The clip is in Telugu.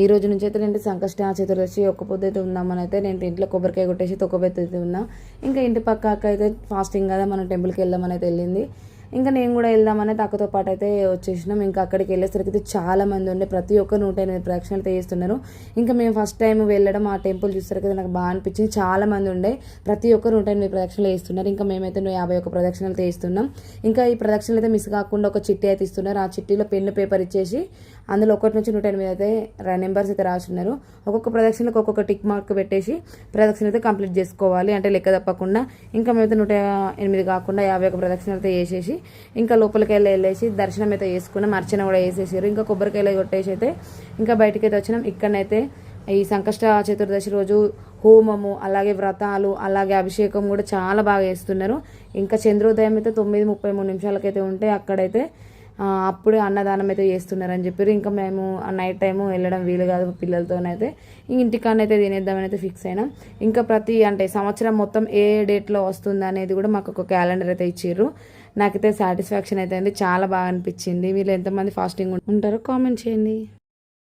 ఈ రోజు నుంచి అయితే నేను సంకష్ట చతుర్దశి ఒక్క పొద్దు అయితే ఉందామని అయితే నేను ఇంట్లో కొబ్బరికాయ కొట్టేసి తొక్కబెత్తి అయితే ఉన్నా. ఇంకా ఇంటి పక్క అక్క అయితే ఫాస్టింగ్ కదా మనం టెంపుల్కి వెళ్దామని అయితే వెళ్ళింది. ఇంకా నేను కూడా వెళ్దామని అక్కతో పాటు అయితే వచ్చేసినాం. ఇంకా అక్కడికి వెళ్ళేసరికి అయితే చాలా మంది ఉండే. ప్రతి ఒక్క నూట ఎనిమిది ప్రదక్షిణలు అయితే చేస్తున్నారు. ఇంకా మేము ఫస్ట్ టైం వెళ్ళడం ఆ టెంపుల్ చూసరికి అయితే నాకు బాగా అనిపించింది. చాలా మంది ఉండే. ప్రతి ఒక్క నూట ఎనిమిది ప్రదక్షిణలు వేస్తున్నారు ఇంకా మేమైతే నువ్వు యాభై ఒక్క ప్రదక్షిణలు అయితే ఇంకా ఈ ప్రదక్షిణలు అయితే మిస్ కాకుండా ఒక చిట్టి అయితే ఇస్తున్నారు. ఆ చిట్టిలో పెన్ను పేపర్ ఇచ్చేసి అందులో ఒకటి నుంచి నూట ఎనిమిది అయితే నెంబర్స్ అయితే రాసున్నారు ఒక్కొక్క ప్రదక్షిణకు ఒక్కొక్క టిక్ మార్క్ పెట్టేసి ప్రదక్షిణ అయితే కంప్లీట్ చేసుకోవాలి. అంటే లెక్క తప్పకుండా ఇంకా మేమైతే నూట ఎనిమిది కాకుండా యాభై ఒక ప్రదక్షిణ అయితే వేసేసి ఇంకా లోపలికి వెళ్ళి వెళ్ళేసి దర్శనం అయితే చేసుకున్నాం. అర్చన కూడా వేసేసారు ఇంకా కొబ్బరికాయలు కొట్టేసి అయితే ఇంకా బయటికి అయితే వచ్చినాం. ఇక్కడనైతే ఈ సంకష్ట చతుర్దశి రోజు హోమము అలాగే వ్రతాలు అలాగే అభిషేకం కూడా చాలా బాగా చేస్తున్నారు. ఇంకా చంద్రోదయం అయితే తొమ్మిది ముప్పై మూడు నిమిషాలకైతే ఉంటే అక్కడైతే అప్పుడే అన్నదానం అయితే చేస్తున్నారని చెప్పారు. ఇంకా మేము ఆ నైట్ టైము వెళ్ళడం వీలు కాదు పిల్లలతోనైతే. ఇంటికాడనైతే తినేద్దామని అయితే ఫిక్స్ అయినాం. ఇంకా ప్రతి అంటే సంవత్సరం మొత్తం ఏ డేట్లో వస్తుంది అనేది కూడా మాకు ఒక క్యాలెండర్ అయితే ఇచ్చారు నాకైతే సాటిస్ఫాక్షన్ అయితే చాలా బాగా అనిపించింది. వీళ్ళు ఎంతమంది ఫాస్టింగ్ ఉంటారో కామెంట్ చేయండి.